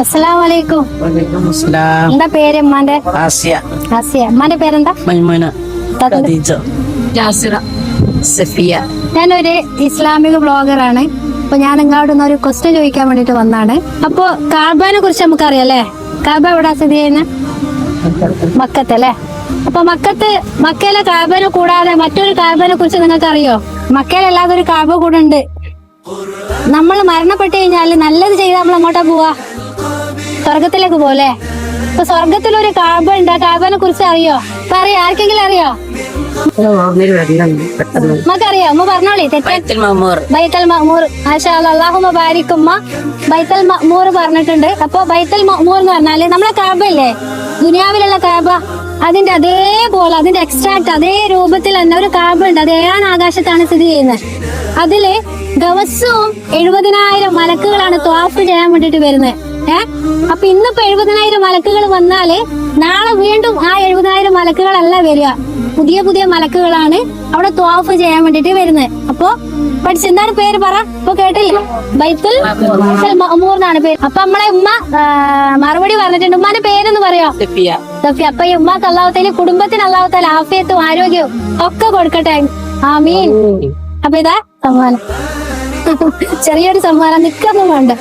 അസ്സലാമലൈക്കും. എന്താ പേര് ഉമ്മാന്റെ? ആസിയ. ആസിയ. ഉമ്മാന്റെ പേരെന്താ? മൈമൂന. തത്തിന്റെ- ഖദീജ. ജാസിറ. സഫിയ. ഞാനൊരു ഇസ്ലാമിക ബ്ലോഗറാണ് അപ്പൊ ഞാൻ നിങ്ങളോട് ഒരു ക്വസ്റ്റ്യൻ ചോദിക്കാൻ വേണ്ടിട്ട് വന്നാണ്. അപ്പൊ കാബാനെ കുറിച്ച് നമുക്കറിയാം അല്ലേ കാബ എവിടെ സ്ഥിതി ചെയ്യുന്ന? മക്കത്ത് അല്ലേ? അപ്പൊ മക്കത്ത് മക്കയിലെ കാബനെ കൂടാതെ മറ്റൊരു കാബനെ കുറിച്ച് നിങ്ങൾക്ക് അറിയോ മക്കയിലല്ലാതെ ഒരു കാബ കൂടെ ഉണ്ട്. നമ്മൾ മരണപ്പെട്ട് കഴിഞ്ഞാൽ നല്ലത് ചെയ്താൽ നമ്മൾ അങ്ങോട്ടാ പോവാ. സ്വർഗത്തിലേക്ക് പോലെ ഇപ്പൊ സ്വർഗത്തിൽ ഒരു കാബ ഉണ്ട് ആ കാബനെ കുറിച്ച് അറിയോ? പറയോ അറിയോ? ആർക്കെങ്കിലും അറിയോ? മക്കറിയോ അമ്മ പറഞ്ഞോളി ബൈത്തൽ മഹ്മൂർ. മാഷാ അല്ലാ, അല്ലാഹുമ്മ ബാരിക്കുമ്മ ബൈത്തൽ മഹ്മൂർ പറഞ്ഞിട്ടുണ്ട്. അപ്പൊ ബൈത്തൽ മഹ്മൂർ എന്ന് പറഞ്ഞാൽ നമ്മളെ കാബ അല്ലേ ദുനിയാവിലുള്ള കാബ. അതിന്റെ അതേപോലെ അതിന്റെ എക്സ്ട്രാക്ട് അതേ രൂപത്തിൽ തന്നെ ഒരു കാബ ഉണ്ട് അത് ഏഴാം ആകാശത്താണ് സ്ഥിതി ചെയ്യുന്നത്. അതിൽ ദിവസവും എഴുപതിനായിരം മലക്കുകളാണ് ത്വാഫ് ചെയ്യാൻ വേണ്ടിട്ട് വരുന്നത്. അപ്പൊ ഇന്നിപ്പോ എഴുപതിനായിരം മലക്കുകൾ വന്നാൽ നാളെ വീണ്ടും ആ എഴുപതിനായിരം മലക്കുകളല്ല വരിക. പുതിയ പുതിയ മലക്കുകളാണ് അവിടെ തോഫ് ചെയ്യാൻ വേണ്ടിട്ട് വരുന്നത്. അപ്പൊ പഠിച്ച എന്താണ് പേര് പറ? ഇപ്പൊ കേട്ടില്ലേ? ബൈത്തുൽ എന്നാണ് പേര്. അപ്പൊ നമ്മളെ ഉമ്മ മറുപടി പറഞ്ഞിട്ടുണ്ട്. ഉമ്മാന്റെ പേരെന്ന് പറയാം? സഫിയ. സഫി അപ്പൊ ഈ ഉമ്മാക്ക് അള്ളാഹുത്തല കുടുംബത്തിന് അള്ളാഹുത്തല ആഫിയത്തും ആരോഗ്യവും ഒക്കെ കൊടുക്കട്ടെ. ആമീൻ. അപ്പൊ ഇതാ സമ്മാനം. ചെറിയൊരു സമ്മാനം നിക്കൊന്നും വേണ്ട.